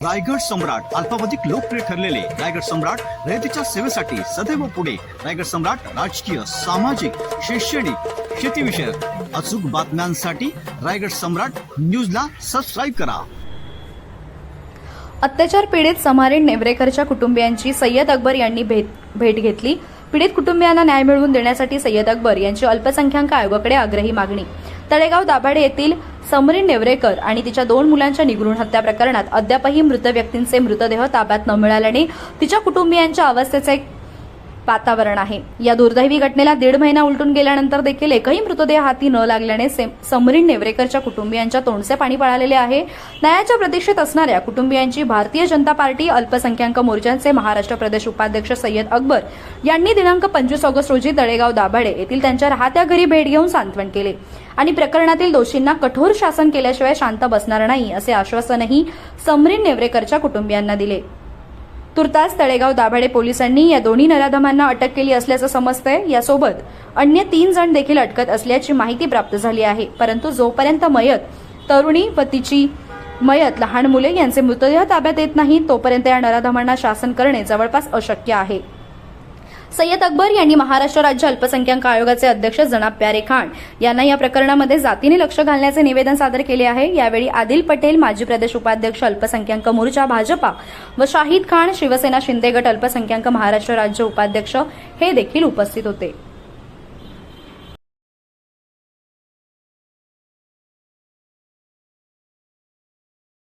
रायगड सम्राट अल्पावधिक लोकप्रिय ठरलेले रायगड सम्राट रयतेच्या सेवेसाठी सदैव पुढे. रायगड सम्राट राजकीय सामाजिक शैक्षणिक शेतीविषयक अचूक बातम्यांसाठी रायगड सम्राट न्यूजला सबस्क्राईब करा. अत्याचार पीडित समारीन नेवरेकरच्या कुटुंबियांची सय्यद अकबर यांनी भेट भेट घेतली. पीडित कुटुंबियांना न्याय मिळवून देण्यासाठी सय्यद अकबर यांची अल्पसंख्याक आयोगाकडे आग्रही मागणी. तळेगाव दाभाडे येथील समरीन नेवरेकर आणि तिच्या दोन मुलांच्या निगृण हत्या प्रकरणात अद्यापही मृत व्यक्तींचे मृतदेह ताब्यात न मिळाल्याने तिच्या कुटुंबियांच्या अवस्थेचे वातावरण आहे. या दुर्दैवी घटनेला दीड महिना उलटून गेल्यानंतर देखील एकही मृतदेह हाती न लागल्याने से- समरीन नेवरेकरच्या कुटुंबियांच्या तोंडचे पाणी पळालेले आहे. न्यायाच्या प्रतीक्षेत असणाऱ्या कुटुंबियांची भारतीय जनता पार्टी अल्पसंख्याक मोर्चाचे महाराष्ट्र प्रदेश उपाध्यक्ष सय्यद अकबर यांनी दिनांक पंचवीस ऑगस्ट रोजी तळेगाव दाभाडे येथील त्यांच्या राहत्या घरी भेट घेऊन सांत्वन केले. आणि प्रकरणातील दोषींना कठोर शासन केल्याशिवाय शांत बसणार नाही असे आश्वासनही समरीन नेवरेकरच्या कुटुंबियांना दिले. तुर्तास तळेगाव दाभाडे पोलिसांनी या दोन्ही नराधमांना अटक केली असल्याचं समजतंय. यासोबत अन्य तीन जण देखील अटकत असल्याची माहिती प्राप्त झाली आहे. परंतु जोपर्यंत मयत तरुणी व तिची मयत लहान मुले यांचे मृतदेह ताब्यात येत नाही तोपर्यंत या नराधमांना शासन करणे जवळपास अशक्य आहे. सय्यद अकबर यांनी महाराष्ट्र राज्य अल्पसंख्याक आयोगाचे अध्यक्ष जनाब प्यारे खान यांना या प्रकरणामध्ये जातीने लक्ष घालण्याचे निवेदन सादर केले आहे. यावेळी आदिल पटेल माजी प्रदेश उपाध्यक्ष अल्पसंख्याक मोर्चा भाजपा व शाहिद खान शिवसेना शिंदे गट अल्पसंख्याक महाराष्ट्र राज्य उपाध्यक्ष हे देखील उपस्थित होते.